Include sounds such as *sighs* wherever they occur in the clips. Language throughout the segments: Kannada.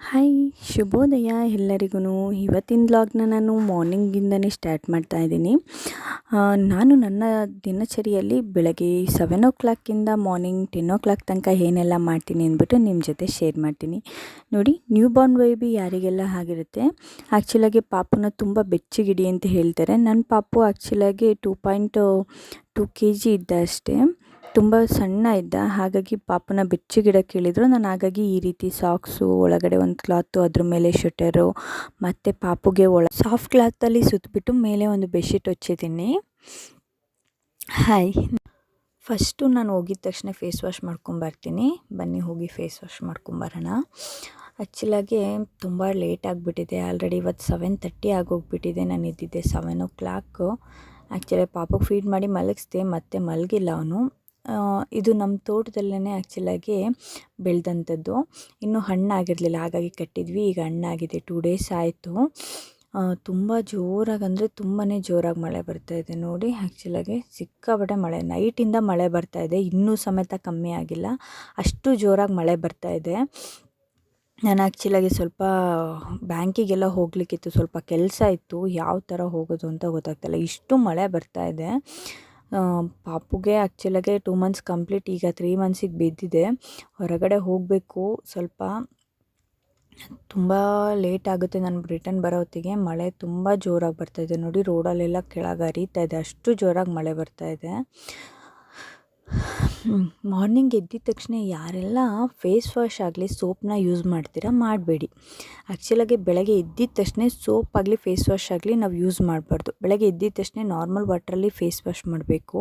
ಹಾಯ್, ಶುಭೋದಯ ಎಲ್ಲರಿಗೂ ಇವತ್ತಿನ ಬ್ಲಾಗ್ನ ನಾನು ಮಾರ್ನಿಂಗಿಂದನೇ ಸ್ಟಾರ್ಟ್ ಮಾಡ್ತಾ ಇದ್ದೀನಿ. ನಾನು ನನ್ನ ದಿನಚರಿಯಲ್ಲಿ ಬೆಳಗ್ಗೆ ಸೆವೆನ್ ಓ ಕ್ಲಾಕಿಂದ ಮಾರ್ನಿಂಗ್ ಟೆನ್ ಓ ಕ್ಲಾಕ್ ತನಕ ಏನೆಲ್ಲ ಮಾಡ್ತೀನಿ ಅಂದ್ಬಿಟ್ಟು ನಿಮ್ಮ ಜೊತೆ ಶೇರ್ ಮಾಡ್ತೀನಿ. ನೋಡಿ ನ್ಯೂ ಬಾರ್ನ್ ಬೇಬಿ ಯಾರಿಗೆಲ್ಲ ಆಗಿರುತ್ತೆ? ಆ್ಯಕ್ಚುಲಾಗಿ ಪಾಪುನ ತುಂಬ ಬೆಚ್ಚಗಿಡಿ ಅಂತ ಹೇಳ್ತಾರೆ. ನನ್ನ ಪಾಪು ಆ್ಯಕ್ಚುಲಾಗಿ two point two K G ಇದ್ದ ಅಷ್ಟೇ ತುಂಬ ಸಣ್ಣ ಇದ್ದ, ಹಾಗಾಗಿ ಪಾಪನ ಬೆಚ್ಚಗಿಡಕ್ಕೆ ಕೇಳಿದ್ರು ನಾನು ಹಾಗಾಗಿ ಈ ರೀತಿ ಸಾಕ್ಸು ಒಳಗಡೆ ಒಂದು ಕ್ಲಾತು ಅದ್ರ ಮೇಲೆ ಶೆಟರು ಮತ್ತು ಪಾಪುಗೆ ಒಳ ಸಾಫ್ಟ್ ಕ್ಲಾತಲ್ಲಿ ಸುತ್ತಬಿಟ್ಟು ಮೇಲೆ ಒಂದು ಬೆಡ್ಶೀಟ್ ಹೊಚ್ಚಿದ್ದೀನಿ. ಹಾಯ್ ಫಸ್ಟು ನಾನು ಹೋಗಿದ ತಕ್ಷಣ ಫೇಸ್ ವಾಶ್ ಮಾಡ್ಕೊಂಬರ್ತೀನಿ ಬನ್ನಿ, ಹೋಗಿ ಫೇಸ್ ವಾಶ್ ಮಾಡ್ಕೊಂಬರೋಣ ಆ್ಯಕ್ಚುಲಾಗಿ ತುಂಬ ಲೇಟ್ ಆಗಿಬಿಟ್ಟಿದೆ. ಆಲ್ರೆಡಿ ಇವತ್ತು ಸೆವೆನ್ ತರ್ಟಿ ಆಗೋಗ್ಬಿಟ್ಟಿದೆ. ನಾನು ಇದ್ದಿದ್ದೆ ಸೆವೆನ್ ಓ ಕ್ಲಾಕು ಆ್ಯಕ್ಚುಲಿ ಪಾಪಗೆ ಫೀಡ್ ಮಾಡಿ ಮಲಗಿಸ್ದೆ, ಮತ್ತೆ ಮಲಗಿಲ್ಲ ಅವನು. ಇದು ನಮ್ಮ ತೋಟದಲ್ಲೇ ಆ್ಯಕ್ಚುಲಾಗಿ ಬೆಳೆದಂಥದ್ದು. ಇನ್ನೂ ಹಣ್ಣಾಗಿರಲಿಲ್ಲ, ಹಾಗಾಗಿ ಕಟ್ಟಿದ್ವಿ. ಈಗ ಹಣ್ಣಾಗಿದೆ ಟೂ ಡೇಸ್ ಆಯಿತು. ತುಂಬ ಜೋರಾಗಿ ಅಂದರೆ ತುಂಬಾ ಜೋರಾಗಿ ಮಳೆ ಬರ್ತಾ ಇದೆ ನೋಡಿ. ಆ್ಯಕ್ಚುಲಾಗಿ ಸಿಕ್ಕಾಪಟ್ಟೆ ಮಳೆ ನೈಟಿಂದ ಮಳೆ ಬರ್ತಾ ಇದೆ. ಇನ್ನೂ ಸಮೇತ ಕಮ್ಮಿ ಆಗಿಲ್ಲ. ಅಷ್ಟು ಜೋರಾಗಿ ಮಳೆ ಬರ್ತಾ ಇದೆ. ನಾನು ಆ್ಯಕ್ಚುಲಾಗಿ ಸ್ವಲ್ಪ ಬ್ಯಾಂಕಿಗೆಲ್ಲ ಹೋಗಲಿಕ್ಕಿತ್ತು, ಸ್ವಲ್ಪ ಕೆಲಸ ಇತ್ತು. ಯಾವ ಥರ ಹೋಗೋದು ಅಂತ ಗೊತ್ತಾಗ್ತಾಯಿಲ್ಲ ಇಷ್ಟು ಮಳೆ ಬರ್ತಾ ಇದೆ. ಪಾಪುಗೆ ಆ್ಯಕ್ಚುಲಾಗೆ ಟೂ ಮಂತ್ಸ್ ಕಂಪ್ಲೀಟ್ ಈಗ ತ್ರೀ ಮಂತ್ಸಿಗೆ ಬಿದ್ದಿದೆ. ಹೊರಗಡೆ ಹೋಗಬೇಕು, ಸ್ವಲ್ಪ ತುಂಬ ಲೇಟ್ ಆಗುತ್ತೆ ನಾನು ರಿಟರ್ನ್ ಬರೋ ಹೊತ್ತಿಗೆ. ಮಳೆ ತುಂಬ ಜೋರಾಗಿ ಬರ್ತಾಯಿದೆ ನೋಡಿ ರೋಡಲ್ಲೆಲ್ಲ ಕೆಳಗೆ ಹರಿತಾ ಇದೆ. ಅಷ್ಟು ಜೋರಾಗಿ ಮಳೆ ಬರ್ತಾ ಇದೆ. *sighs* ಮಾರ್ನಿಂಗ್ ಎದ್ದಿದ ತಕ್ಷಣ ಯಾರೆಲ್ಲ ಫೇಸ್ ವಾಶ್ ಆಗಲಿ ಸೋಪ್ನ ಯೂಸ್ ಮಾಡ್ತೀರಾ ಮಾಡಬೇಡಿ. ಆ್ಯಕ್ಚುಲಾಗಿ ಬೆಳಗ್ಗೆ ಎದ್ದಿದ ತಕ್ಷಣ ಸೋಪ್ ಆಗಲಿ ಫೇಸ್ ವಾಶ್ ಆಗಲಿ ನಾವು ಯೂಸ್ ಮಾಡಬಾರ್ದು. ಬೆಳಗ್ಗೆ ಎದ್ದಿದ ತಕ್ಷಣ ನಾರ್ಮಲ್ ವಾಟ್ರಲ್ಲಿ ಫೇಸ್ ವಾಶ್ ಮಾಡಬೇಕು.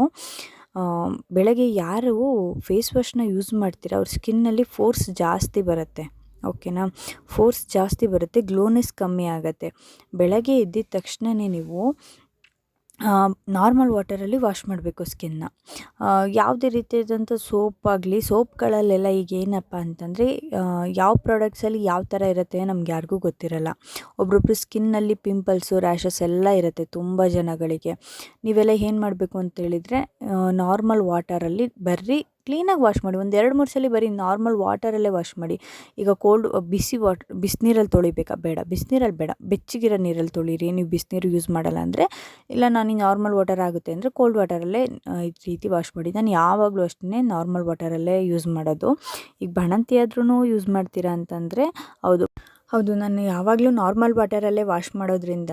ಬೆಳಗ್ಗೆ ಯಾರು ಫೇಸ್ ವಾಶ್ನ ಯೂಸ್ ಮಾಡ್ತೀರಾ, ಅವ್ರ ಸ್ಕಿನ್ನಲ್ಲಿ ಫೋರ್ಸ್ ಜಾಸ್ತಿ ಬರುತ್ತೆ. ಓಕೆನಾ? ಫೋರ್ಸ್ ಜಾಸ್ತಿ ಬರುತ್ತೆ, ಗ್ಲೋನೆಸ್ ಕಮ್ಮಿ ಆಗುತ್ತೆ. ಬೆಳಗ್ಗೆ ಎದ್ದಿದ ತಕ್ಷಣವೇ ನೀವು ನಾರ್ಮಲ್ ವಾಟರಲ್ಲಿ ವಾಶ್ ಮಾಡಬೇಕು ಸ್ಕಿನ್ನ ಯಾವುದೇ ರೀತಿಯಾದಂಥ ಸೋಪ್ ಆಗಲಿ, ಸೋಪ್ಗಳಲ್ಲೆಲ್ಲ ಈಗ ಏನಪ್ಪ ಅಂತಂದರೆ ಯಾವ ಪ್ರಾಡಕ್ಟ್ಸಲ್ಲಿ ಯಾವ ಥರ ಇರುತ್ತೆ ನಮ್ಗೆ ಯಾರಿಗೂ ಗೊತ್ತಿರಲ್ಲ. ಒಬ್ರೊಬ್ರು ಸ್ಕಿನ್ನಲ್ಲಿ ಪಿಂಪಲ್ಸು ರ್ಯಾಷಸ್ ಎಲ್ಲ ಇರುತ್ತೆ ತುಂಬ ಜನಗಳಿಗೆ. ನೀವೆಲ್ಲ ಏನು ಮಾಡಬೇಕು ಅಂತೇಳಿದರೆ ನಾರ್ಮಲ್ ವಾಟರಲ್ಲಿ ಬರ್ರಿ ಕ್ಲೀನಾಗಿ ವಾಶ್ ಮಾಡಿ, ಒಂದು ಎರಡು, ಮೂರು ಸಲ ಬರೀ ನಾರ್ಮಲ್ ವಾಟರಲ್ಲೇ ವಾಶ್ ಮಾಡಿ. ಈಗ ಕೋಲ್ಡ್ ಬಿಸಿ ವಾಟ್ ಬಿಸಿನೀರಲ್ಲಿ ತೊಳಿಬೇಕಾ? ಬೇಡ. ಬಿಸಿನೀರಲ್ಲಿ ಬೇಡ. ಬೆಚ್ಚಗಿರೋ ನೀರಲ್ಲಿ ತೊಳಿರಿ. ನೀವು ಬಿಸಿನೀರು ಯೂಸ್ ಮಾಡಲ್ಲ ಅಂದರೆ, ಇಲ್ಲ ನಾನು ನಾರ್ಮಲ್ ವಾಟರ್ ಆಗುತ್ತೆ ಅಂದರೆ ಕೋಲ್ಡ್ ವಾಟರಲ್ಲೇ ಈ ರೀತಿ ವಾಶ್ ಮಾಡಿ. ನಾನು ಯಾವಾಗಲೂ ಅಷ್ಟೇ ನಾರ್ಮಲ್ ವಾಟರಲ್ಲೇ ಯೂಸ್ ಮಾಡೋದು. ಈಗ ಬಣಂತಿ ಆದ್ರೂ ಯೂಸ್ ಮಾಡ್ತೀರಾ ಅಂತಂದರೆ, ಹೌದು. ಹೌದು, ನಾನು ಯಾವಾಗಲೂ ನಾರ್ಮಲ್ ವಾಟರಲ್ಲೇ ವಾಶ್ ಮಾಡೋದ್ರಿಂದ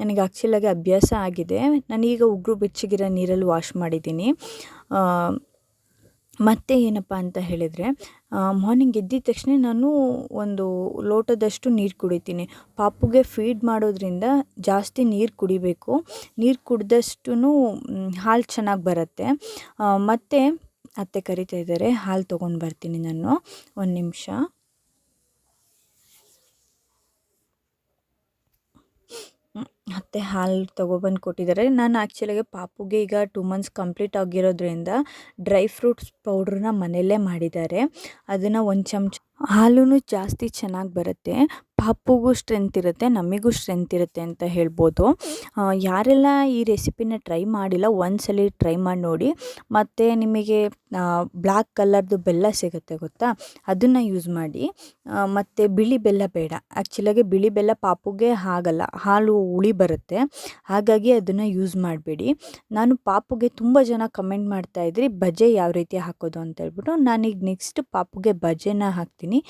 ನನಗೆ ಆ್ಯಕ್ಚುಲಾಗಿ ಅಭ್ಯಾಸ ಆಗಿದೆ. ನಾನೀಗ ಉಗುರು ಬೆಚ್ಚಗಿರೋ ನೀರಲ್ಲಿ ವಾಶ್ ಮಾಡಿದ್ದೀನಿ. ಮತ್ತು ಏನಪ್ಪ ಅಂತ ಹೇಳಿದರೆ ಮಾರ್ನಿಂಗ್ ಎದ್ದಿದ ತಕ್ಷಣ ನಾನು ಒಂದು ಲೋಟದಷ್ಟು ನೀರು ಕುಡಿತೀನಿ. ಪಾಪುಗೆ ಫೀಡ್ ಮಾಡೋದ್ರಿಂದ ಜಾಸ್ತಿ ನೀರು ಕುಡಿಬೇಕು. ನೀರು ಕುಡ್ದಷ್ಟು ಹಾಲು ಚೆನ್ನಾಗಿ ಬರುತ್ತೆ. ಮತ್ತು, ಅತ್ತೆ ಕರಿತಾ ಇದ್ದಾರೆ ಹಾಲು ತೊಗೊಂಡು ಬರ್ತೀನಿ ನಾನು. ಒಂದು ನಿಮಿಷ. ಅತ್ತೆ ಹಾಲು ತೊಗೊಬಂದು ಕೊಟ್ಟಿದ್ದಾರೆ. ನಾನು ಆ್ಯಕ್ಚುಲಾಗಿ ಪಾಪುಗೆ ಈಗ ಟೂ ಮಂತ್ಸ್ ಕಂಪ್ಲೀಟ್ ಆಗಿರೋದ್ರಿಂದ ಡ್ರೈ ಫ್ರೂಟ್ಸ್ ಪೌಡ್ರನ್ನ ಮನೆಯಲ್ಲೇ ಮಾಡಿದ್ದಾರೆ. ಅದನ್ನು ಒಂದು ಚಮಚ ಹಾಲು ಜಾಸ್ತಿ ಚೆನ್ನಾಗಿ ಬರುತ್ತೆ. ಪಾಪುಗೂ ಸ್ಟ್ರೆಂತ್ ಇರುತ್ತೆ, ನಮಗೂ ಸ್ಟ್ರೆಂತ್ ಇರುತ್ತೆ ಅಂತ ಹೇಳ್ಬೋದು. ಯಾರೆಲ್ಲ ಈ ರೆಸಿಪಿನ ಟ್ರೈ ಮಾಡಿಲ್ಲ, ಒಂದ್ಸಲ ಟ್ರೈ ಮಾಡಿ ನೋಡಿ. ಮತ್ತು ನಿಮಗೆ ಬ್ಲ್ಯಾಕ್ ಕಲರ್ದು ಬೆಲ್ಲ ಸಿಗುತ್ತೆ ಗೊತ್ತಾ? ಅದನ್ನು ಯೂಸ್ ಮಾಡಿ. ಮತ್ತು ಬಿಳಿ ಬೆಲ್ಲ ಬೇಡ. ಆ್ಯಕ್ಚುಲಾಗಿ ಬಿಳಿ ಬೆಲ್ಲ ಪಾಪುಗೆ ಆಗಲ್ಲ ಹಾಲು ಹುಳಿ ಬರುತ್ತೆ. ಹಾಗಾಗಿ ಅದನ್ನು ಯೂಸ್ ಮಾಡಬೇಡಿ. ನಾನು ಪಾಪುಗೆ ತುಂಬ ಜನ ಕಮೆಂಟ್ ಮಾಡ್ತಾ ಇದ್ರಿ, ಬಜೆ ಯಾವ ರೀತಿ ಹಾಕೋದು ಅಂತ ಹೇಳ್ಬಿಟ್ಟು ನಾನೀಗ ನೆಕ್ಸ್ಟ್ ಪಾಪುಗೆ ಬಜೆನ ಹಾಕ್ತೀನಿ.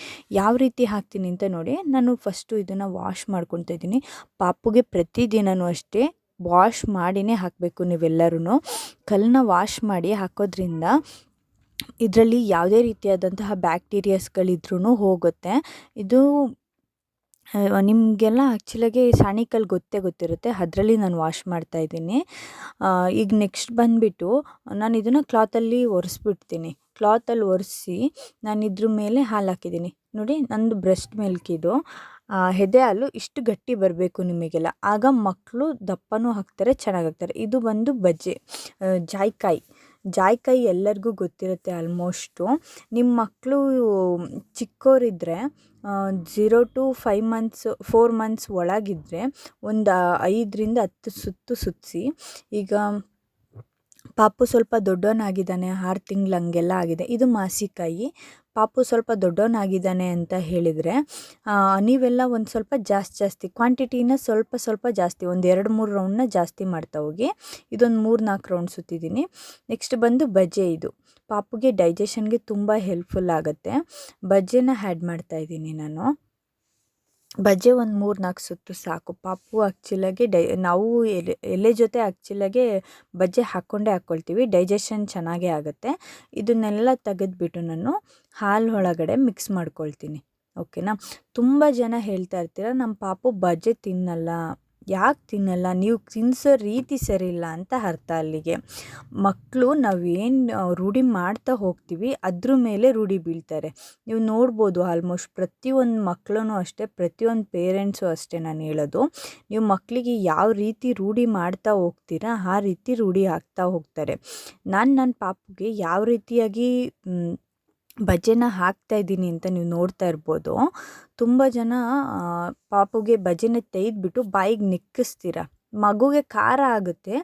ಯಾವ ರೀತಿ ಹಾಕ್ತೀನಿ ಅಂತ ನೋಡಿ, ನಾನು ಫಸ್ಟು ಇದನ್ನು ವಾಶ್ ಮಾಡ್ಕೊತಾ ಇದ್ದೀನಿ. ಪಾಪುಗೆ ಪ್ರತಿದಿನವೂ ಅಷ್ಟೇ ವಾಶ್ ಮಾಡಿನೇ ಹಾಕಬೇಕು ನೀವೆಲ್ಲರೂ ಕಲ್ಲನ್ನ ವಾಶ್ ಮಾಡಿ ಹಾಕೋದ್ರಿಂದ ಇದರಲ್ಲಿ ಯಾವುದೇ ರೀತಿಯಾದಂತಹ ಬ್ಯಾಕ್ಟೀರಿಯಾಸ್ಗಳಿದ್ರೂ ಹೋಗುತ್ತೆ. ಇದು ನಿಮಗೆಲ್ಲ ಆ್ಯಕ್ಚುಲಾಗಿ ಸಾಣಿಕಲ್ ಗೊತ್ತೇ ಗೊತ್ತಿರುತ್ತೆ. ಅದರಲ್ಲಿ ನಾನು ವಾಶ್ ಮಾಡ್ತಾಯಿದ್ದೀನಿ ಈಗ ನೆಕ್ಸ್ಟ್ ಬಂದುಬಿಟ್ಟು ನಾನು ಇದನ್ನು ಕ್ಲಾತಲ್ಲಿ ಒರೆಸ್ಬಿಡ್ತೀನಿ. ಕ್ಲಾತಲ್ಲಿ ಒರೆಸಿ ನಾನು ಇದ್ರ ಮೇಲೆ ಹಾಲು ಹಾಕಿದ್ದೀನಿ. ನೋಡಿ, ನಂದು ಬ್ರೆಸ್ಟ್ ಮಿಲ್ಕ್ ಇದು. ಹಾಲು ಇಷ್ಟು ಗಟ್ಟಿ ಬರಬೇಕು ನಿಮಗೆಲ್ಲ. ಆಗ ಮಕ್ಕಳು ದಪ್ಪನೂ ಚೆನ್ನಾಗಿ ಚೆನ್ನಾಗಾಗ್ತಾರೆ ಇದು ಬಂದು ಬಜ್ಜಿ ಜಾಯ್ಕಾಯಿ. ಜಾಯ್ಕಾಯಿ ಎಲ್ಲರಿಗೂ ಗೊತ್ತಿರುತ್ತೆ ಆಲ್ಮೋಸ್ಟು. ನಿಮ್ಮ ಮಕ್ಕಳು ಚಿಕ್ಕವರಿದ್ದರೆ zero to five months, four months ಒಳಗಿದ್ದರೆ ಒಂದು ಐದರಿಂದ ಹತ್ತು ಸುತ್ತು ಸುತ್ತಿಸಿ, ಈಗ ಪಾಪು ಸ್ವಲ್ಪ ದೊಡ್ಡವನಾಗಿದ್ದಾನೆ, ಆರು ತಿಂಗ್ಳು ಹಂಗೆಲ್ಲ ಆಗಿದೆ. ಇದು ಮಾಸಿಕಾಯಿ. ಪಾಪು ಸ್ವಲ್ಪ ದೊಡ್ಡವನಾಗಿದ್ದಾನೆ ಅಂತ ಹೇಳಿದರೆ ನೀವೆಲ್ಲ ಒಂದು ಸ್ವಲ್ಪ ಜಾಸ್ತಿ ಜಾಸ್ತಿ, ಕ್ವಾಂಟಿಟಿನ ಸ್ವಲ್ಪ ಸ್ವಲ್ಪ ಜಾಸ್ತಿ, ಒಂದು ಎರಡು, ಮೂರು ರೌಂಡ್ನ ಜಾಸ್ತಿ ಮಾಡ್ತಾ ಹೋಗಿ, ಇದೊಂದು ಮೂರು, ನಾಲ್ಕು ರೌಂಡ್ ಸುತ್ತಿದ್ದೀನಿ. ನೆಕ್ಸ್ಟ್ ಬಂದು ಬಜ್ಜೆ ಇದು. ಪಾಪುಗೆ ಡೈಜೆಷನ್ಗೆ ತುಂಬ ಹೆಲ್ಪ್ಫುಲ್ ಆಗುತ್ತೆ. ಬಜ್ಜೆನ ಆ್ಯಡ್ ಮಾಡ್ತಾಯಿದ್ದೀನಿ ನಾನು. ಬಜ್ಜೆ ಒಂದು ಮೂರು ನಾಲ್ಕು ಸುತ್ತು ಸಾಕು. ಪಾಪು ಆ್ಯಕ್ಚುಲಾಗಿ ಡೈ, ನಾವು ಎಲೆ ಎಲೆ ಜೊತೆ ಆ್ಯಕ್ಚುಲಾಗೆ ಬಜ್ಜೆ ಹಾಕ್ಕೊಂಡೇ ಹಾಕ್ಕೊಳ್ತೀವಿ ಡೈಜೆಷನ್ ಚೆನ್ನಾಗೇ ಆಗುತ್ತೆ. ಇದನ್ನೆಲ್ಲ ತೆಗೆದ್ಬಿಟ್ಟು ನಾನು ಹಾಲು ಒಳಗಡೆ ಮಿಕ್ಸ್ ಮಾಡ್ಕೊಳ್ತೀನಿ. ಓಕೆನಾ ತುಂಬ ಜನ ಹೇಳ್ತಾ ಇರ್ತೀರ ನಮ್ಮ ಪಾಪು ಬಜ್ಜೆ ತಿನ್ನಲ್ಲ. ಯಾಕೆ ತಿನ್ನಲ್ಲ? ನೀವು ತಿನ್ನಿಸೋ ರೀತಿ ಸರಿಯಿಲ್ಲ ಅಂತ ಅರ್ಥ ಅಲ್ಲಿಗೆ. ಮಕ್ಕಳು ನಾವೇನು ರೂಢಿ ಮಾಡ್ತಾ ಹೋಗ್ತೀವಿ, ಅದ್ರ ಮೇಲೆ ರೂಢಿ ಬೀಳ್ತಾರೆ. ನೀವು ನೋಡ್ಬೋದು ಆಲ್ಮೋಸ್ಟ್ ಪ್ರತಿಯೊಂದು ಮಕ್ಕಳೂ ಅಷ್ಟೇ, ಪ್ರತಿಯೊಂದು ಪೇರೆಂಟ್ಸು ಅಷ್ಟೇ ನಾನು ಹೇಳೋದು. ನೀವು ಮಕ್ಕಳಿಗೆ ಯಾವ ರೀತಿ ರೂಢಿ ಮಾಡ್ತಾ ಹೋಗ್ತೀರಾ, ಆ ರೀತಿ ರೂಢಿ ಆಗ್ತಾ ಹೋಗ್ತಾರೆ. ನಾನು ನನ್ನ ಪಾಪುಗೆ ಯಾವ ರೀತಿಯಾಗಿ ಬಜ್ಜೆನ ಇದ್ದೀನಿ ಅಂತ ನೀವು ನೋಡ್ತಾ ಇರ್ಬೋದು. ತುಂಬ ಜನ ಪಾಪುಗೆ ಭಜೆನ ತೆಗೆದ್ಬಿಟ್ಟು ಬಾಯಿಗೆ ನಿಕ್ಕಿಸ್ತೀರ. ಮಗುಗೆ ಖಾರ ಆಗುತ್ತೆ,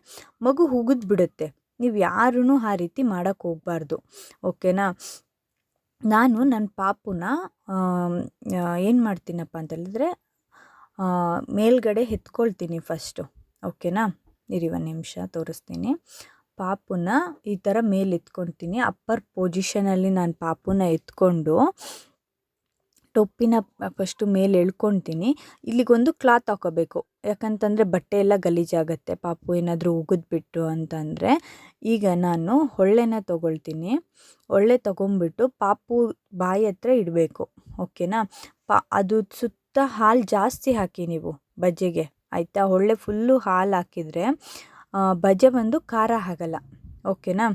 ಮಗು ಹುಗಿದ್ಬಿಡುತ್ತೆ ನೀವು ಯಾರೂ ಆ ರೀತಿ ಮಾಡೋಕ್ಕೆ ಹೋಗಬಾರ್ದು. ಓಕೆನಾ? ನಾನು ನನ್ನ ಪಾಪುನ ಏನು ಮಾಡ್ತೀನಪ್ಪ ಅಂತ ಹೇಳಿದ್ರೆ ಮೇಲ್ಗಡೆ ಎತ್ಕೊಳ್ತೀನಿ ಫಸ್ಟು. ಓಕೆನಾ? ಇರಿ ಒಂದು ನಿಮಿಷ, ತೋರಿಸ್ತೀನಿ. ಪಾಪುನ ಈ ಥರ ಮೇಲೆ ಎತ್ಕೊತೀನಿ. ಅಪ್ಪರ್ ಪೊಸಿಷನಲ್ಲಿ ನಾನು ಪಾಪುನ ಎತ್ಕೊಂಡು ಟೊಪ್ಪಿನ ಫಸ್ಟು ಮೇಲೆ ಎಳ್ಕೊತೀನಿ. ಇಲ್ಲಿಗೊಂದು ಕ್ಲಾತ್ ಹಾಕೋಬೇಕು. ಯಾಕಂತಂದರೆ ಬಟ್ಟೆ ಎಲ್ಲ ಗಲೀಜಾಗತ್ತೆ. ಪಾಪು ಏನಾದರೂ ಉಗಿದ್ಬಿಟ್ಟು ಅಂತಂದರೆ ಈಗ ನಾನು ಹೊಳ್ಳೆನ ತೊಗೊಳ್ತೀನಿ. ಹೊಳ್ಳೆ ತೊಗೊಂಬಿಟ್ಟು ಪಾಪು ಬಾಯಿ ಹತ್ರ ಇಡಬೇಕು. ಓಕೆನಾ? ಪಾ ಅದು ಸುತ್ತ ಹಾಲು ಜಾಸ್ತಿ ಹಾಕಿ ನೀವು ಬಜ್ಜೆಗೆ. ಆಯಿತಾ? ಹೊಳ್ಳೆ ಫುಲ್ಲು ಹಾಲು ಹಾಕಿದರೆ ಬಜ್ಜೆ ಬಂದು ಖಾರ ಆಗಲ್ಲ. ಓಕೆನಾ?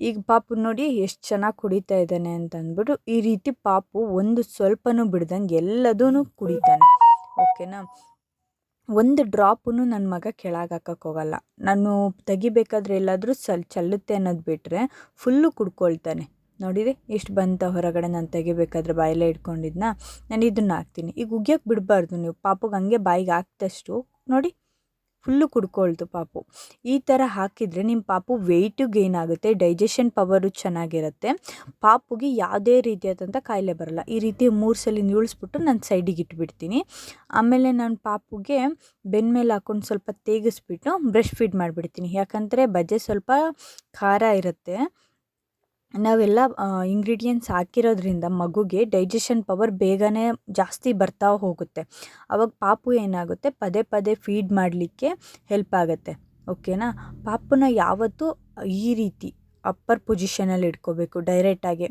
ಈಗ ಪಾಪು ನೋಡಿ ಎಷ್ಟು ಚೆನ್ನಾಗಿ ಕುಡಿತಾ ಇದ್ದಾನೆ ಅಂತ ಅಂದ್ಬಿಟ್ಟು ಈ ರೀತಿ ಪಾಪು ಒಂದು ಸ್ವಲ್ಪನೂ ಬಿಡ್ದಂಗೆ ಎಲ್ಲದೂ ಕುಡಿತಾನೆ. ಓಕೆನಾ? ಒಂದು ಡ್ರಾಪೂ ನನ್ನ ಮಗ ಕೆಳಗೆ ಹಾಕಕ್ಕೆ ಹೋಗಲ್ಲ. ನಾನು ತೆಗಿಬೇಕಾದ್ರೆ ಎಲ್ಲಾದರೂ ಸಲ್, ಚಲ್ಲುತ್ತೆ ಅನ್ನೋದು ಬಿಟ್ಟರೆ ಫುಲ್ಲು ಕುಡ್ಕೊಳ್ತಾನೆ. ನೋಡಿರಿ ಎಷ್ಟು ಬಂತ ಹೊರಗಡೆ ನಾನು ತೆಗಿಬೇಕಾದ್ರೆ ಬಾಯಲ್ಲೇ ಇಟ್ಕೊಂಡಿದ್ನ. ನಾನು ಇದನ್ನು ಹಾಕ್ತೀನಿ. ಈಗ ಉಗಿಯೋಕೆ ಬಿಡಬಾರ್ದು ನೀವು. ಪಾಪಗೆ ಹಂಗೆ ಬಾಯಿಗೆ ಹಾಕ್ದಷ್ಟು ನೋಡಿ. ಫುಲ್ಲು ಕುಡ್ಕೊಳ್ತು ಪಾಪು. ಈ ಥರ ಹಾಕಿದರೆ ನಿಮ್ಮ ಪಾಪು ವೆಯ್ಟು ಗೇನ್ ಆಗುತ್ತೆ ಡೈಜೆಷನ್ ಪವರು ಚೆನ್ನಾಗಿರುತ್ತೆ. ಪಾಪುಗೆ ಯಾವುದೇ ರೀತಿಯಾದಂಥ ಕಾಯಿಲೆ ಬರಲ್ಲ. ಈ ರೀತಿ ಮೂರು ಸಲ ನೀಳಿಸ್ಬಿಟ್ಟು ನಾನು ಸೈಡಿಗೆ ಇಟ್ಬಿಡ್ತೀನಿ. ಆಮೇಲೆ ನಾನು ಪಾಪುಗೆ ಬೆನ್ನ ಮೇಲೆ ಹಾಕ್ಕೊಂಡು ಸ್ವಲ್ಪ ತೇಗಿಸ್ಬಿಟ್ಟು ಬ್ರಷ್ ಫೀಡ್ ಮಾಡಿಬಿಡ್ತೀನಿ. ಯಾಕಂದರೆ ಬಜೆ ಸ್ವಲ್ಪ ಖಾರ ಇರುತ್ತೆ. ನಾವೆಲ್ಲ ಇಂಗ್ರೀಡಿಯೆಂಟ್ಸ್ ಹಾಕಿರೋದ್ರಿಂದ ಮಗುಗೆ ಡೈಜೆಷನ್ ಪವರ್ ಬೇಗನೆ ಜಾಸ್ತಿ ಬರ್ತಾ ಹೋಗುತ್ತೆ. ಅವಾಗ ಪಾಪು ಏನಾಗುತ್ತೆ? ಪದೇ ಪದೇ ಫೀಡ್ ಮಾಡಲಿಕ್ಕೆ ಹೆಲ್ಪ್ ಆಗುತ್ತೆ. ಓಕೆನಾ ಪಾಪುನ ಯಾವತ್ತೂ ಈ ರೀತಿ ಅಪ್ಪರ್ ಪೊಸಿಷನಲ್ಲಿ ಇಟ್ಕೋಬೇಕು ಡೈರೆಕ್ಟಾಗಿ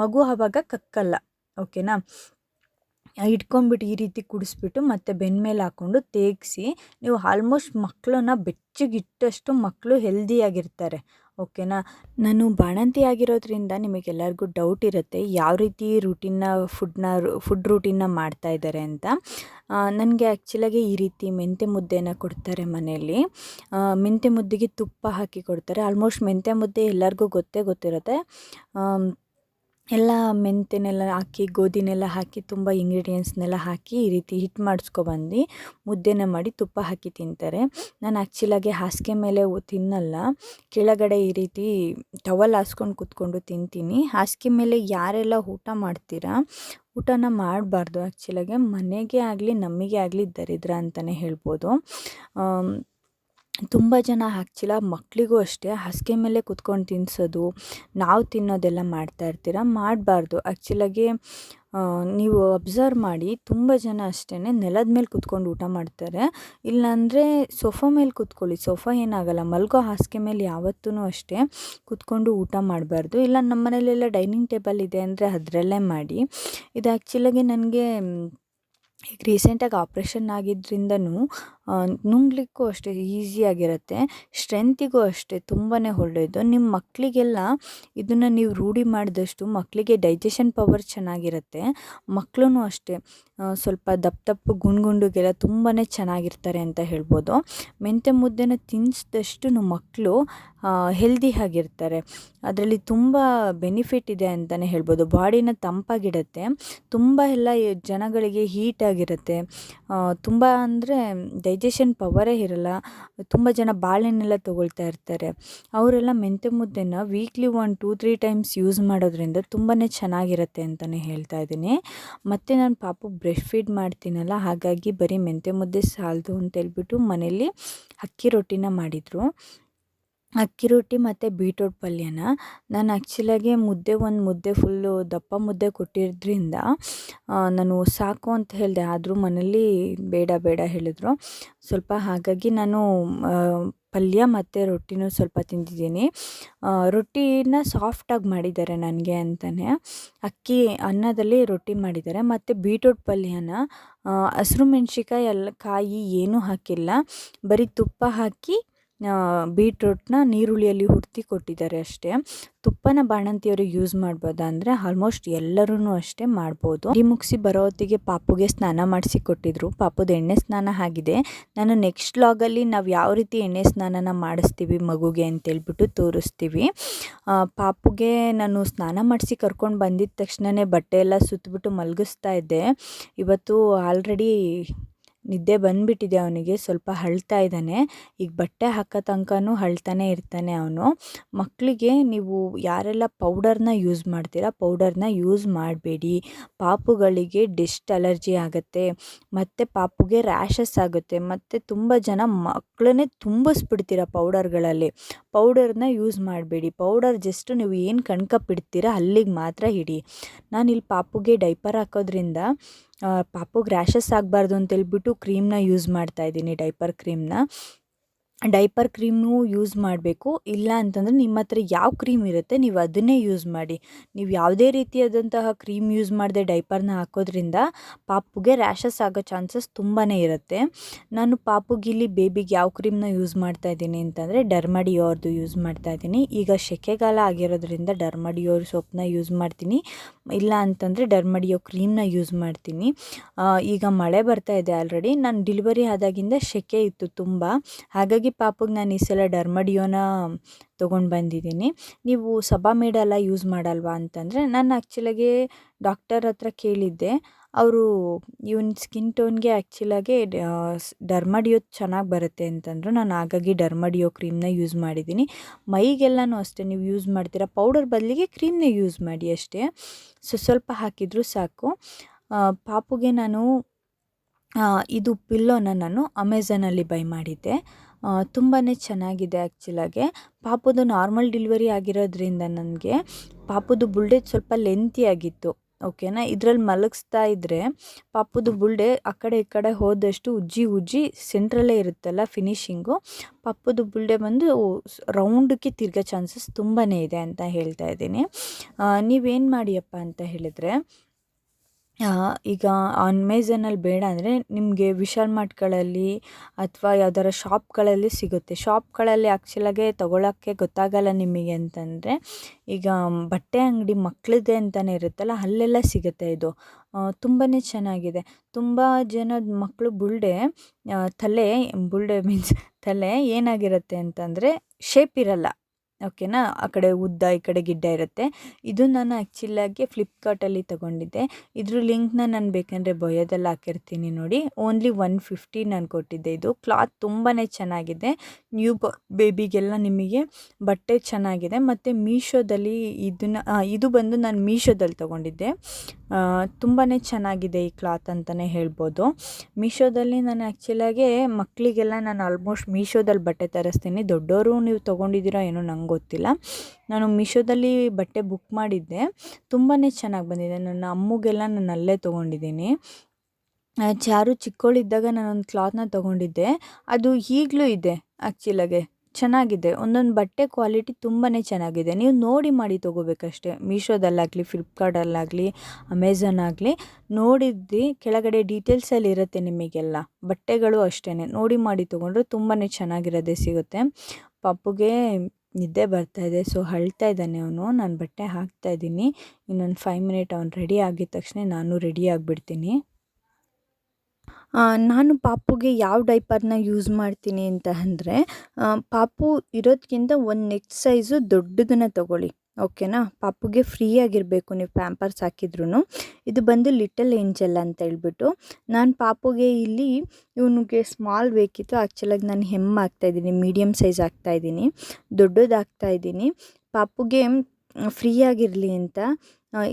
ಮಗು ಆವಾಗ ಕಕ್ಕಲ್ಲ. ಓಕೆನಾ ಇಟ್ಕೊಂಡ್ಬಿಟ್ಟು ಈ ರೀತಿ ಕುಡಿಸ್ಬಿಟ್ಟು ಮತ್ತು ಬೆನ್ನ ಮೇಲೆ ಹಾಕ್ಕೊಂಡು ತೇಗಿಸಿ, ನೀವು ಆಲ್ಮೋಸ್ಟ್ ಮಕ್ಕಳನ್ನ ಬೆಚ್ಚಗಿಟ್ಟಷ್ಟು ಮಕ್ಕಳು ಹೆಲ್ದಿಯಾಗಿರ್ತಾರೆ ಓಕೆನಾ? ನಾನು ಬಾಣಂತಿ ಆಗಿರೋದ್ರಿಂದ ನಿಮಗೆಲ್ಲರಿಗೂ ಡೌಟ್ ಇರುತ್ತೆ, ಯಾವ ರೀತಿ ರೂಟೀನ್ನ ಫುಡ್ನ ಫುಡ್ ರೂಟೀನ್ನ ಮಾಡ್ತಾ ಇದ್ದಾರೆ ಅಂತ. ನನಗೆ ಆ್ಯಕ್ಚುಲಾಗಿ ಈ ರೀತಿ ಮೆಂತೆ ಮುದ್ದೆನ ಕೊಡ್ತಾರೆ ಮನೆಯಲ್ಲಿ ಮೆಂತೆ ಮುದ್ದೆಗೆ ತುಪ್ಪ ಹಾಕಿ ಕೊಡ್ತಾರೆ. ಆಲ್ಮೋಸ್ಟ್ ಮೆಂತೆ ಮುದ್ದೆ ಎಲ್ಲರಿಗೂ ಗೊತ್ತೇ ಗೊತ್ತಿರುತ್ತೆ. ಎಲ್ಲ ಮೆಂತ್ಯನೆಲ್ಲ ಹಾಕಿ, ಗೋಧಿನೆಲ್ಲ ಹಾಕಿ, ತುಂಬ ಇಂಗ್ರೀಡಿಯೆಂಟ್ಸ್ನೆಲ್ಲ ಹಾಕಿ ಈ ರೀತಿ ಹಿಟ್ಟು ಮಾಡಿಸ್ಕೊಬಂದು ಮುದ್ದೆನ ಮಾಡಿ ತುಪ್ಪ ಹಾಕಿ ತಿಂತಾರೆ. ನಾನು ಆ್ಯಕ್ಚುಲಾಗಿ ಹಾಸಿಗೆ ಮೇಲೆ ತಿನ್ನಲ್ಲ. ಕೆಳಗಡೆ ಈ ರೀತಿ ಟವಲ್ ಹಾಸ್ಕೊಂಡು ಕೂತ್ಕೊಂಡು ತಿಂತೀನಿ. ಹಾಸಿಗೆ ಮೇಲೆ ಯಾರೆಲ್ಲ ಊಟ ಮಾಡ್ತೀರಾ? ಊಟನ ಮಾಡಬಾರ್ದು ಆ್ಯಕ್ಚುಲಾಗೆ ಮನೆಗೆ ಆಗಲಿ, ನಮಗೆ ಆಗಲಿ ದರಿದ್ರ ಅಂತಲೇ ಹೇಳ್ಬೋದು. ತುಂಬ ಜನ ಆ್ಯಕ್ಚುಲ ಮಕ್ಕಳಿಗೂ ಅಷ್ಟೇ ಹಾಸಿಗೆ ಮೇಲೆ ಕುತ್ಕೊಂಡು ತಿನ್ನಿಸೋದು ನಾವು ತಿನ್ನೋದೆಲ್ಲ ಮಾಡ್ತಾ ಇರ್ತೀರ? ಮಾಡಬಾರ್ದು. ಆ್ಯಕ್ಚುಲಾಗಿ ನೀವು ಅಬ್ಸರ್ವ್ ಮಾಡಿ ತುಂಬ ಜನ ಅಷ್ಟೇ ನೆಲದ ಮೇಲೆ ಕುತ್ಕೊಂಡು ಊಟ ಮಾಡ್ತಾರೆ. ಇಲ್ಲಾಂದರೆ ಸೋಫಾ ಮೇಲೆ ಕೂತ್ಕೊಳ್ಳಿ. ಸೋಫಾ ಏನಾಗಲ್ಲ, ಮಲ್ಗೋ ಹಾಸಿಗೆ ಮೇಲೆ ಯಾವತ್ತೂ ಅಷ್ಟೇ ಕುತ್ಕೊಂಡು ಊಟ ಮಾಡಬಾರ್ದು. ಇಲ್ಲ, ನಮ್ಮ ಮನೇಲೆಲ್ಲ ಡೈನಿಂಗ್ ಟೇಬಲ್ ಇದೆ ಅಂದರೆ ಅದರಲ್ಲೇ ಮಾಡಿ. ಇದು ಆ್ಯಕ್ಚುಲಾಗಿ ನನಗೆ, ಈಗ ರೀಸೆಂಟಾಗಿ ಆಪ್ರೇಷನ್ ಆಗಿದ್ದರಿಂದನೂ ನುಂಗ್ಲಿಕ್ಕೂ ಅಷ್ಟೇ ಈಸಿಯಾಗಿರುತ್ತೆ. ಸ್ಟ್ರೆಂತಿಗೂ ಅಷ್ಟೇ ತುಂಬಾ ಒಳ್ಳೆಯದು ನಿಮ್ಮ ಮಕ್ಕಳಿಗೆಲ್ಲ ಇದನ್ನು ನೀವು ರೂಢಿ ಮಾಡಿದಷ್ಟು ಮಕ್ಕಳಿಗೆ ಡೈಜೆಷನ್ ಪವರ್ ಚೆನ್ನಾಗಿರುತ್ತೆ. ಮಕ್ಕಳೂ ಅಷ್ಟೇ ಸ್ವಲ್ಪ ದಪ್ಪ ದಪ್ಪ ಗುಂಡು ಗುಂಡುಗೆಲ್ಲ ತುಂಬಾ ಚೆನ್ನಾಗಿರ್ತಾರೆ ಅಂತ ಹೇಳ್ಬೋದು. ಮೆಂತ್ಯ ಮುದ್ದೆನ ತಿನ್ನಿಸಿದಷ್ಟು ಮಕ್ಕಳು ಹೆಲ್ದಿ ಆಗಿರ್ತಾರೆ. ಅದರಲ್ಲಿ ತುಂಬ ಬೆನಿಫಿಟ್ ಇದೆ ಅಂತಲೇ ಹೇಳ್ಬೋದು. ಬಾಡಿನ ತಂಪಾಗಿಡುತ್ತೆ. ತುಂಬ ಎಲ್ಲ ಜನಗಳಿಗೆ ಹೀಟಾಗಿರುತ್ತೆ ತುಂಬ ಅಂದರೆ ಡೈಜೆಷನ್ ಪವರೇ ಇರಲ್ಲ, ತುಂಬ ಜನ ಬಾಳೆಹಣ್ಣೆಲ್ಲ ತೊಗೊಳ್ತಾ ಇರ್ತಾರೆ. ಅವರೆಲ್ಲ ಮೆಂತ್ಯ ಮುದ್ದೆನ weekly one two three times use ಮಾಡೋದ್ರಿಂದ ತುಂಬಾ ಚೆನ್ನಾಗಿರುತ್ತೆ ಅಂತಲೇ ಹೇಳ್ತಾ ಇದ್ದೀನಿ. ಮತ್ತು ನಾನು ಪಾಪು ಬ್ರೆಸ್ಟ್ ಫೀಡ್ ಮಾಡ್ತೀನಲ್ಲ, ಹಾಗಾಗಿ ಬರೀ ಮೆಂತ್ಯ ಮುದ್ದೆ ಸಾಲದು ಅಂತೇಳ್ಬಿಟ್ಟು ಮನೇಲಿ ಅಕ್ಕಿ ರೊಟ್ಟಿನ ಮಾಡಿದರು. ಅಕ್ಕಿ ರೊಟ್ಟಿ ಮತ್ತು ಬೀಟ್ರೋಟ್ ಪಲ್ಯನ. ನಾನು ಆ್ಯಕ್ಚುಲಾಗಿ ಮುದ್ದೆ ಒಂದು ಮುದ್ದೆ ಫುಲ್ಲು ದಪ್ಪ ಮುದ್ದೆ ಕೊಟ್ಟಿದ್ದರಿಂದ ನಾನು ಸಾಕು ಅಂತ ಹೇಳಿದೆ. ಆದರೂ ಮನೇಲಿ ಬೇಡ ಬೇಡ ಹೇಳಿದ್ರು. ಸ್ವಲ್ಪ ಹಾಗಾಗಿ ನಾನು ಪಲ್ಯ ಮತ್ತು ರೊಟ್ಟಿನೂ ಸ್ವಲ್ಪ ತಿಂದಿದ್ದೀನಿ. ರೊಟ್ಟಿನ ಸಾಫ್ಟಾಗಿ ಮಾಡಿದ್ದಾರೆ ನನಗೆ ಅಂತಲೇ ಅಕ್ಕಿ ಅನ್ನದಲ್ಲಿ ರೊಟ್ಟಿ ಮಾಡಿದ್ದಾರೆ. ಮತ್ತು ಬೀಟ್ರೋಟ್ ಪಲ್ಯನ ಹಸಿರು ಮೆಣ್ಸಿಕಾಯಿ ಎಲ್ಲ ಕಾಯಿ ಏನೂ ಹಾಕಿಲ್ಲ. ಬರೀ ತುಪ್ಪ ಹಾಕಿ ಬೀಟ್ರೂಟ್ನ ನೀರುಳ್ಳಿಯಲ್ಲಿ ಹುರ್ತಿ ಕೊಟ್ಟಿದ್ದಾರೆ ಅಷ್ಟೇ. ತುಪ್ಪನ ಬಾಣಂತಿಯವರು ಯೂಸ್ ಮಾಡ್ಬೋದಾ ಅಂದರೆ ಆಲ್ಮೋಸ್ಟ್ ಎಲ್ಲರೂ ಅಷ್ಟೇ ಮಾಡ್ಬೋದು. ಈ ಮುಗಿಸಿ ಬರೋ ಹೊತ್ತಿಗೆ ಪಾಪುಗೆ ಸ್ನಾನ ಮಾಡಿಸಿ ಕೊಟ್ಟಿದ್ರು. ಪಾಪುದ ಎಣ್ಣೆ ಸ್ನಾನ ಆಗಿದೆ. ನಾನು ನೆಕ್ಸ್ಟ್ ಲಾಗಲ್ಲಿ ನಾವು ಯಾವ ರೀತಿ ಎಣ್ಣೆ ಸ್ನಾನನ ಮಾಡಿಸ್ತೀವಿ ಮಗುಗೆ ಅಂತೇಳ್ಬಿಟ್ಟು ತೋರಿಸ್ತೀವಿ. ಪಾಪುಗೆ ನಾನು ಸ್ನಾನ ಮಾಡಿಸಿ ಕರ್ಕೊಂಡು ಬಂದಿದ್ದ ತಕ್ಷಣವೇ ಬಟ್ಟೆ ಎಲ್ಲ ಸುತ್ತಬಿಟ್ಟು ಮಲಗಿಸ್ತಾ ಇದ್ದೆ. ಇವತ್ತು ಆಲ್ರೆಡಿ ನಿದ್ದೆ ಬಂದುಬಿಟ್ಟಿದೆ ಅವನಿಗೆ, ಸ್ವಲ್ಪ ಅಳ್ತಾ ಇದ್ದಾನೆ. ಈಗ ಬಟ್ಟೆ ಹಾಕೋ ತನಕನೂ ಅಳ್ತಾನೆ ಇರ್ತಾನೆ ಅವನು. ಮಕ್ಕಳಿಗೆ ನೀವು ಯಾರೆಲ್ಲ ಪೌಡರ್ನ ಯೂಸ್ ಮಾಡ್ತೀರಾ, ಪೌಡರ್ನ ಯೂಸ್ ಮಾಡಬೇಡಿ. ಪಾಪುಗಳಿಗೆ ಡಿಸ್ಟ್ ಅಲರ್ಜಿ ಆಗುತ್ತೆ, ಮತ್ತು ಪಾಪುಗೆ ರ್ಯಾಷಸ್ ಆಗುತ್ತೆ, ಮತ್ತು ತುಂಬ ಜನ ಮಕ್ಕಳನ್ನೇ ತುಂಬಿಸ್ಬಿಡ್ತೀರ ಪೌಡರ್ಗಳಲ್ಲಿ. ಪೌಡರ್ನ ಯೂಸ್ ಮಾಡಬೇಡಿ. ಪೌಡರ್ ಜಸ್ಟ್ ನೀವು ಏನು ಕಣ್ಕಪ್ಪಿಡ್ತೀರ ಅಲ್ಲಿಗೆ ಮಾತ್ರ ಹಿಡಿ ಇಲ್ಲಿ ಪಾಪುಗೆ ಡೈಪರ್ ಹಾಕೋದ್ರಿಂದ ಪಾಪುಗೆ ರ್ಯಾಷಸ್ ಆಗಬಾರ್ದು ಅಂತೇಳ್ಬಿಟ್ಟು ಕ್ರೀಮ್ನ ಯೂಸ್ ಮಾಡ್ತಾ ಇದ್ದೀನಿ ಡೈಪರ್ ಕ್ರೀಮ್ನ. ಡೈಪರ್ ಕ್ರೀಮು ಯೂಸ್ ಮಾಡಬೇಕು. ಇಲ್ಲ ಅಂತಂದರೆ ನಿಮ್ಮ ಹತ್ರ ಯಾವ ಕ್ರೀಮ್ ಇರುತ್ತೆ ನೀವು ಅದನ್ನೇ ಯೂಸ್ ಮಾಡಿ. ನೀವು ಯಾವುದೇ ರೀತಿಯಾದಂತಹ ಕ್ರೀಮ್ ಯೂಸ್ ಮಾಡದೆ ಡೈಪರ್ನ ಹಾಕೋದ್ರಿಂದ ಪಾಪುಗೆ ರ್ಯಾಷಸ್ ಆಗೋ ಚಾನ್ಸಸ್ ತುಂಬಾ ಇರುತ್ತೆ. ನಾನು ಪಾಪುಗಿಲ್ಲಿ ಬೇಬಿಗೆ ಯಾವ ಕ್ರೀಮ್ನ ಯೂಸ್ ಮಾಡ್ತಾ ಇದ್ದೀನಿ ಅಂತಂದರೆ ಡರ್ಮಡಿಯೋರ್ದು ಯೂಸ್ ಮಾಡ್ತಾ ಇದ್ದೀನಿ. ಈಗ ಸೆಕೆಗಾಲ ಆಗಿರೋದ್ರಿಂದ ಡರ್ಮಡಿಯೋರ್ ಸೋಪ್ನ ಯೂಸ್ ಮಾಡ್ತೀನಿ. ಇಲ್ಲ ಅಂತಂದರೆ ಡರ್ಮಡಿಯೋ ಕ್ರೀಮ್ನ ಯೂಸ್ ಮಾಡ್ತೀನಿ. ಈಗ ಮಳೆ ಬರ್ತಾ ಇದೆ ಆಲ್ರೆಡಿ. ನಾನು ಡಿಲಿವರಿ ಆದಾಗಿಂದ ಸೆಕೆ ಇತ್ತು ತುಂಬ. ಹಾಗಾಗಿ ಪಾಪುಗೆ ನಾನು ಈ ಸಲ ಡರ್ಮಡಿಯೋನ ತೊಗೊಂಡು ಬಂದಿದ್ದೀನಿ. ನೀವು ಸಬಾಮೇಡ್ ಮೇಡಲ್ಲ ಯೂಸ್ ಮಾಡಲ್ವಾ ಅಂತಂದರೆ, ನಾನು ಆ್ಯಕ್ಚುಲಾಗಿ ಡಾಕ್ಟರ್ ಹತ್ರ ಕೇಳಿದ್ದೆ. ಅವರು, ಇವನ್ ಸ್ಕಿನ್ ಟೋನ್ಗೆ ಆ್ಯಕ್ಚುಲಾಗಿ ಡರ್ಮಡಿಯೋ ಚೆನ್ನಾಗಿ ಬರುತ್ತೆ ಅಂತಂದರು. ನಾನು ಹಾಗಾಗಿ ಡರ್ಮಡಿಯೋ ಕ್ರೀಮ್ನ ಯೂಸ್ ಮಾಡಿದ್ದೀನಿ. ಮೈಗೆಲ್ಲನೂ ಅಷ್ಟೇ, ನೀವು ಯೂಸ್ ಮಾಡ್ತೀರಾ? ಪೌಡರ್ ಬದಲಿಗೆ ಕ್ರೀಮ್ನೇ ಯೂಸ್ ಮಾಡಿ ಅಷ್ಟೇ. ಸೊ, ಸ್ವಲ್ಪ ಹಾಕಿದರೂ ಸಾಕು. ಪಾಪುಗೆ ನಾನು ಇದು ಪಿಲ್ಲೋನ ನಾನು ಅಮೆಝಾನಲ್ಲಿ ಬೈ ಮಾಡಿದ್ದೆ. ತುಂಬಾ ಚೆನ್ನಾಗಿದೆ ಆ್ಯಕ್ಚುಲಾಗೆ ಪಾಪುದು ನಾರ್ಮಲ್ ಡಿಲಿವರಿ ಆಗಿರೋದ್ರಿಂದ ನನಗೆ ಪಾಪುದು ಬುಲ್ಡೆ ಸ್ವಲ್ಪ ಲೆಂತಿ ಆಗಿತ್ತು ಓಕೆನಾ ಇದ್ರಲ್ಲಿ ಮಲಗಿಸ್ತಾ ಇದ್ದರೆ ಪಾಪುದು ಬುಲ್ಡೆ ಆ ಕಡೆ ಈ ಕಡೆ ಹೋದಷ್ಟು ಉಜ್ಜಿ ಉಜ್ಜಿ ಸೆಂಟ್ರಲ್ಲೇ ಇರುತ್ತಲ್ಲ ಫಿನಿಶಿಂಗು ಪಾಪುದು ಬುಲ್ಡೆ ಬಂದು ರೌಂಡಕ್ಕೆ ತಿರ್ಗೋ ಚಾನ್ಸಸ್ ತುಂಬಾ ಇದೆ ಅಂತ ಹೇಳ್ತಾ ಇದ್ದೀನಿ. ನೀವೇನು ಮಾಡಿಯಪ್ಪ ಅಂತ ಹೇಳಿದರೆ ಈಗ ಅಮೆಝಾನಲ್ಲಿ ಬೇಡ ಅಂದರೆ ನಿಮಗೆ ವಿಶಾಲ್ ಮಾರ್ಟ್ಗಳಲ್ಲಿ ಅಥವಾ ಯಾವ್ದಾರ ಶಾಪ್ಗಳಲ್ಲಿ ಸಿಗುತ್ತೆ. ಶಾಪ್ಗಳಲ್ಲಿ ಆ್ಯಕ್ಚುಲಾಗೆ ತೊಗೊಳಕ್ಕೆ ಗೊತ್ತಾಗಲ್ಲ ನಿಮಗೆ ಅಂತಂದರೆ ಈಗ ಬಟ್ಟೆ ಅಂಗಡಿ ಮಕ್ಕಳದ್ದೇ ಅಂತಲೇ ಇರುತ್ತಲ್ಲ ಅಲ್ಲೆಲ್ಲ ಸಿಗುತ್ತೆ ಇದು. ತುಂಬಾ ಚೆನ್ನಾಗಿದೆ. ತುಂಬ ಜನದ ಮಕ್ಕಳು ಬುಲ್ಡೆ ತಲೆ ಬುಲ್ಡೆ ಮೀನ್ಸ್ ತಲೆ ಏನಾಗಿರುತ್ತೆ ಅಂತಂದರೆ ಶೇಪ್ ಇರಲ್ಲ. ಓಕೆನಾ? ಆ ಕಡೆ ಉದ್ದ, ಈ ಕಡೆ ಗಿಡ್ಡ ಇರುತ್ತೆ. ಇದು ನಾನು ಆ್ಯಕ್ಚುಲಾಗಿ ಫ್ಲಿಪ್ಕಾರ್ಟಲ್ಲಿ ತೊಗೊಂಡಿದ್ದೆ. ಇದ್ರ ಲಿಂಕ್ನ ನಾನು ಬೇಕಂದರೆ ಬಯೋದಲ್ಲಿ ಹಾಕಿರ್ತೀನಿ ನೋಡಿ. ಓನ್ಲಿ ಒನ್ ಫಿಫ್ಟಿ ನಾನು ಕೊಟ್ಟಿದ್ದೆ. ಇದು ಕ್ಲಾತ್ ತುಂಬಾ ಚೆನ್ನಾಗಿದೆ. ನ್ಯೂ ಬೇಬಿಗೆಲ್ಲ ನಿಮಗೆ ಬಟ್ಟೆ ಚೆನ್ನಾಗಿದೆ. ಮತ್ತು ಮೀಶೋದಲ್ಲಿ ಇದನ್ನು ಇದು ಬಂದು ನಾನು ಮೀಶೋದಲ್ಲಿ ತೊಗೊಂಡಿದ್ದೆ. ತುಂಬಾ ಚೆನ್ನಾಗಿದೆ ಈ ಕ್ಲಾತ್ ಅಂತಲೇ ಹೇಳ್ಬೋದು. ಮೀಶೋದಲ್ಲಿ ನಾನು ಆ್ಯಕ್ಚುಲಾಗೆ ಮಕ್ಕಳಿಗೆಲ್ಲ ನಾನು ಆಲ್ಮೋಸ್ಟ್ ಮೀಶೋದಲ್ಲಿ ಬಟ್ಟೆ ತರಿಸ್ತೀನಿ. ದೊಡ್ಡವರು ನೀವು ತೊಗೊಂಡಿದ್ದೀರೋ ಏನೋ ನಂಗೆ ಗೊತ್ತಿಲ್ಲ. ನಾನು ಮೀಶೋದಲ್ಲಿ ಬಟ್ಟೆ ಬುಕ್ ಮಾಡಿದ್ದೆ. ತುಂಬಾ ಚೆನ್ನಾಗಿ ಬಂದಿದೆ. ನನ್ನ ಅಮ್ಮಗೆಲ್ಲ ನಾನು ಅಲ್ಲೇ ತೊಗೊಂಡಿದ್ದೀನಿ. ಚಾರು ಚಿಕ್ಕವಳಿದ್ದಾಗ ನಾನೊಂದು ಕ್ಲಾತ್ನ ತೊಗೊಂಡಿದ್ದೆ. ಅದು ಈಗಲೂ ಇದೆ ಆ್ಯಕ್ಚುಲಾಗೆ ಚೆನ್ನಾಗಿದೆ. ಒಂದೊಂದು ಬಟ್ಟೆ ಕ್ವಾಲಿಟಿ ತುಂಬಾ ಚೆನ್ನಾಗಿದೆ. ನೀವು ನೋಡಿ ಮಾಡಿ ತೊಗೋಬೇಕಷ್ಟೇ. ಮೀಶೋದಲ್ಲಾಗಲಿ, ಫ್ಲಿಪ್ಕಾರ್ಟಲ್ಲಾಗಲಿ ಅಮೆಝಾನ್ ಆಗಲಿ ನೋಡಿದ್ದು, ಕೆಳಗಡೆ ಡೀಟೇಲ್ಸಲ್ಲಿ ಇರುತ್ತೆ ನಿಮಗೆಲ್ಲ. ಬಟ್ಟೆಗಳು ಅಷ್ಟೇ ನೋಡಿ ಮಾಡಿ ತೊಗೊಂಡ್ರೆ ತುಂಬಾ ಚೆನ್ನಾಗಿರೋದೇ ಸಿಗುತ್ತೆ. ಪಪ್ಪುಗೆ ನಿದ್ದೆ ಬರ್ತಾ ಇದೆ. ಸೊ, ಅಳ್ತಾ ಇದ್ದಾನೆ ಅವನು. ನಾನು ಬಟ್ಟೆ ಹಾಕ್ತಾ ಇದ್ದೀನಿ. ಇನ್ನೊಂದು ಫೈವ್ ಮಿನಿಟ್ ಅವ್ನು ರೆಡಿ ಆಗಿದ ತಕ್ಷಣ ನಾನು ರೆಡಿ ಆಗಿಬಿಡ್ತೀನಿ. ನಾನು ಪಾಪುಗೆ ಯಾವ ಡೈಪರ್ನ ಯೂಸ್ ಮಾಡ್ತೀನಿ ಅಂತ ಅಂದರೆ ಪಾಪು ಇರೋದಕ್ಕಿಂತ ಒಂದು ನೆಕ್ಸ್ಟ್ ಸೈಜು ದೊಡ್ಡದನ್ನು ತೊಗೊಳ್ಳಿ. ಓಕೆನಾ? ಪಾಪುಗೆ ಫ್ರೀ ಆಗಿರಬೇಕು ನೀವು ಪ್ಯಾಂಪರ್ಸ್ ಹಾಕಿದ್ರೂ ಇದು ಬಂದು ಲಿಟಲ್ ಏಂಜಲ್ ಅಂತ ಹೇಳ್ಬಿಟ್ಟು. ನಾನು ಪಾಪುಗೆ ಇಲ್ಲಿ ಇವನಿಗೆ ಸ್ಮಾಲ್ ಬೇಕಿತ್ತು. ಆ್ಯಕ್ಚುಲಾಗಿ ನಾನು ಹೆಮ್ಮೆ ಆಗ್ತಾಯಿದ್ದೀನಿ ಮೀಡಿಯಮ್ ಸೈಜ್ ಆಗ್ತಾಯಿದ್ದೀನಿ ದೊಡ್ಡದು ಪಾಪುಗೆ ಫ್ರೀ ಆಗಿರಲಿ ಅಂತ.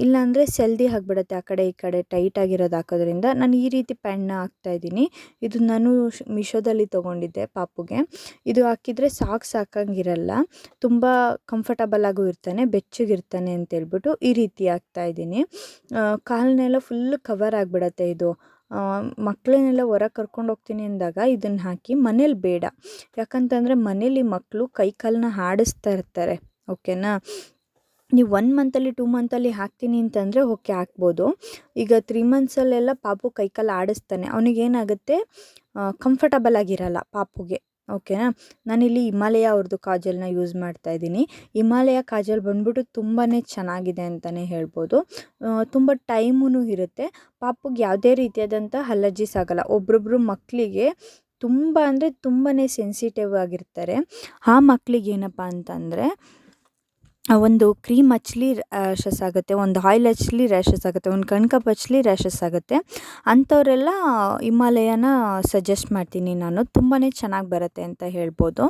ಇಲ್ಲಾಂದರೆ ಸೆಲ್ದಿ ಆಗಿಬಿಡುತ್ತೆ ಆ ಕಡೆ ಈ ಕಡೆ ಟೈಟ್ ಆಗಿರೋದು ಹಾಕೋದ್ರಿಂದ. ನಾನು ಈ ರೀತಿ ಪ್ಯಾಂಟ್ನ ಹಾಕ್ತಾಯಿದ್ದೀನಿ ಇದು ನಾನು ಮಿಶೋದಲ್ಲಿ ತೊಗೊಂಡಿದ್ದೆ ಪಾಪುಗೆ. ಇದು ಹಾಕಿದರೆ ಸಾಕು ಸಾಕಂಗಿರಲ್ಲ. ತುಂಬ ಕಂಫರ್ಟಬಲ್ ಆಗೂ ಇರ್ತಾನೆ, ಬೆಚ್ಚಗಿರ್ತಾನೆ ಅಂತೇಳ್ಬಿಟ್ಟು ಈ ರೀತಿ ಹಾಕ್ತಾಯಿದ್ದೀನಿ ಕಾಲನ್ನೆಲ್ಲ ಫುಲ್ ಕವರ್ ಆಗಿಬಿಡತ್ತೆ ಇದು. ಮಕ್ಕಳನ್ನೆಲ್ಲ ಹೊರಗೆ ಕರ್ಕೊಂಡು ಹೋಗ್ತೀನಿ ಅಂದಾಗ ಇದನ್ನು ಹಾಕಿ ಮನೇಲಿ ಬೇಡ. ಯಾಕಂತಂದರೆ ಮನೇಲಿ ಮಕ್ಕಳು ಕೈ ಕಾಲನ್ನ ಹಾಡಿಸ್ತಾ ಇರ್ತಾರೆ. ಓಕೆನಾ? ನೀವು ಒನ್ ಮಂತಲ್ಲಿ ಟೂ ಮಂತಲ್ಲಿ ಹಾಕ್ತೀನಿ ಅಂತಂದರೆ ಓಕೆ ಹಾಕ್ಬೋದು. ಈಗ ತ್ರೀ ಮಂತ್ಸಲ್ಲೆಲ್ಲ ಪಾಪು ಕೈಕಾಲು ಆಡಿಸ್ತಾನೆ. ಅವನಿಗೇನಾಗುತ್ತೆ ಕಂಫರ್ಟಬಲ್ ಆಗಿರಲ್ಲ ಪಾಪುಗೆ ಓಕೆನಾ ನಾನಿಲ್ಲಿ ಹಿಮಾಲಯ ಅವ್ರದ್ದು ಕಾಜಲ್ನ ಯೂಸ್ ಮಾಡ್ತಾ ಇದ್ದೀನಿ. ಹಿಮಾಲಯ ಕಾಜಲ್ ಬಂದ್ಬಿಟ್ಟು ತುಂಬಾ ಚೆನ್ನಾಗಿದೆ ಅಂತಲೇ ಹೇಳ್ಬೋದು. ತುಂಬ ಟೈಮೂ ಇರುತ್ತೆ. ಪಾಪುಗೆ ಯಾವುದೇ ರೀತಿಯಾದಂಥ ಅಲರ್ಜೀಸ್ ಆಗಲ್ಲ. ಒಬ್ರೊಬ್ರು ಮಕ್ಕಳಿಗೆ ತುಂಬ ಅಂದರೆ ತುಂಬಾ ಸೆನ್ಸಿಟಿವ್ ಆಗಿರ್ತಾರೆ. ಆ ಮಕ್ಕಳಿಗೆ ಏನಪ್ಪ ಅಂತಂದರೆ ಒಂದು ಕ್ರೀಮ್ ಹಚ್ಲಿ ರ್ಯಾಷಸ್ ಆಗುತ್ತೆ, ಒಂದು ಆಯಿಲ್ ಹಚ್ಲಿ ರ್ಯಾಷಸ್ ಆಗುತ್ತೆ, ಒಂದು ಕಣ್ಕಪ್ ಹಚ್ಲಿ ರ್ಯಾಷಸ್ ಆಗುತ್ತೆ. ಅಂಥವರೆಲ್ಲ ಹಿಮಾಲಯನ ಸಜೆಸ್ಟ್ ಮಾಡ್ತೀನಿ ನಾನು. ತುಂಬಾ ಚೆನ್ನಾಗಿ ಬರುತ್ತೆ ಅಂತ ಹೇಳ್ಬೋದು.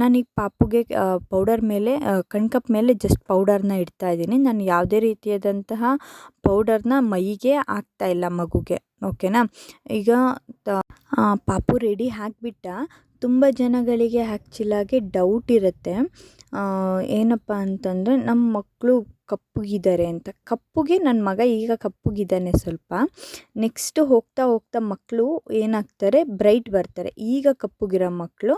ನಾನೀಗ ಪಾಪುಗೆ ಪೌಡರ್ ಮೇಲೆ ಕಣ್ಕಪ್ ಮೇಲೆ ಜಸ್ಟ್ ಪೌಡರ್ನ ಇಡ್ತಾ ಇದ್ದೀನಿ. ನಾನು ಯಾವುದೇ ರೀತಿಯಾದಂತಹ ಪೌಡರ್ನ ಮೈಗೆ ಹಾಕ್ತಾ ಇಲ್ಲ ಮಗುಗೆ ಓಕೆನಾ ಈಗ ಪಾಪು ರೆಡಿ ಹಾಕಿಬಿಟ್ಟ, ತುಂಬ ಜನಗಳಿಗೆ ಆ್ಯಕ್ಚುಲಾಗಿ ಡೌಟ್ ಇರುತ್ತೆ. ಏನಪ್ಪ ಅಂತಂದರೆ ನಮ್ಮ ಮಕ್ಕಳು ಕಪ್ಪುಗಿದ್ದಾರೆ ಅಂತ. ಕಪ್ಪುಗೆ ನನ್ನ ಮಗ ಈಗ ಕಪ್ಪುಗಿದ್ದಾನೆ ಸ್ವಲ್ಪ. ನೆಕ್ಸ್ಟ್ ಹೋಗ್ತಾ ಹೋಗ್ತಾ ಮಕ್ಕಳು ಏನಾಗ್ತಾರೆ ಬ್ರೈಟ್ ಬರ್ತಾರೆ. ಈಗ ಕಪ್ಪುಗಿರೋ ಮಕ್ಕಳು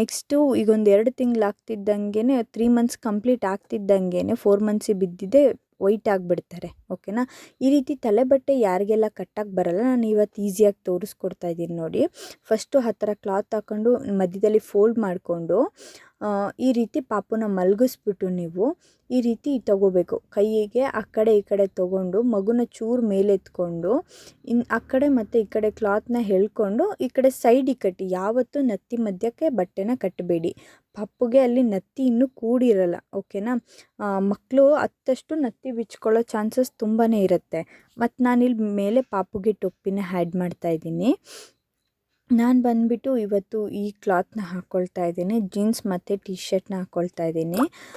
ನೆಕ್ಸ್ಟು ಈಗ ಒಂದು ಎರಡು ತಿಂಗ್ಳು ಆಗ್ತಿದ್ದಂಗೆ ತ್ರೀ ಮಂತ್ಸ್ ಕಂಪ್ಲೀಟ್ ಆಗ್ತಿದ್ದಂಗೆ ಫೋರ್ ಮಂತ್ಸಿಗೆ ಬಿದ್ದಿದ್ದೆ ವೈಟ್ ಆಗಿಬಿಡ್ತಾರೆ. ಓಕೆನಾ ಈ ರೀತಿ ತಲೆಬಟ್ಟೆ ಯಾರಿಗೆಲ್ಲ ಕಟ್ಟಕ್ಕೆ ಬರಲ್ಲ. ನಾನು ಇವತ್ತು ಈಸಿಯಾಗಿ ತೋರಿಸ್ಕೊಡ್ತಾ ಇದ್ದೀನಿ ನೋಡಿ. ಫಸ್ಟು ಆ ಥರ ಕ್ಲಾತ್ ಹಾಕ್ಕೊಂಡು ಮಧ್ಯದಲ್ಲಿ ಫೋಲ್ಡ್ ಮಾಡಿಕೊಂಡು ಈ ರೀತಿ ಪಾಪುನ ಮಲಗಿಸ್ಬಿಟ್ಟು ನೀವು ಈ ರೀತಿ ತಗೋಬೇಕು. ಕೈಗೆ ಆ ಕಡೆ ಈ ಕಡೆ ತೊಗೊಂಡು, ಮಗುನ ಚೂರು ಮೇಲೆತ್ಕೊಂಡು, ಇನ್ ಆ ಕಡೆ ಮತ್ತು ಈ ಕಡೆ ಕ್ಲಾತ್ನ ಹೇಳ್ಕೊಂಡು, ಈ ಕಡೆ ಸೈಡಿಗೆ ಕಟ್ಟಿ. ಯಾವತ್ತೂ ನತ್ತಿ ಮಧ್ಯಕ್ಕೆ ಬಟ್ಟೆನ ಕಟ್ಟಬೇಡಿ ಪಪ್ಪುಗೆ ಅಲ್ಲಿ ನತ್ತಿ ಇನ್ನೂ ಕೂಡಿರಲ್ಲ, ಓಕೆನಾ? ಮಕ್ಕಳು ಹತ್ತಷ್ಟು ನತ್ತಿ ಬಿಚ್ಕೊಳ್ಳೋ ಚಾನ್ಸಸ್ ತುಂಬಾ ಇರುತ್ತೆ. ಮತ್ತು ನಾನಿಲ್ಲಿ ಮೇಲೆ ಪಾಪುಗೆ ಟೊಪ್ಪಿನ ಹ್ಯಾಡ್ ಮಾಡ್ತಾ ಇದ್ದೀನಿ. ನಾನು ಬಂದುಬಿಟ್ಟು ಇವತ್ತು ಈ ಕ್ಲಾತ್ನ ಹಾಕ್ಕೊಳ್ತಾ ಇದ್ದೀನಿ ಜೀನ್ಸ್ ಮತ್ತು ಟಿ ಶರ್ಟ್ನ ಹಾಕ್ಕೊಳ್ತಾ ಇದ್ದೀನಿ.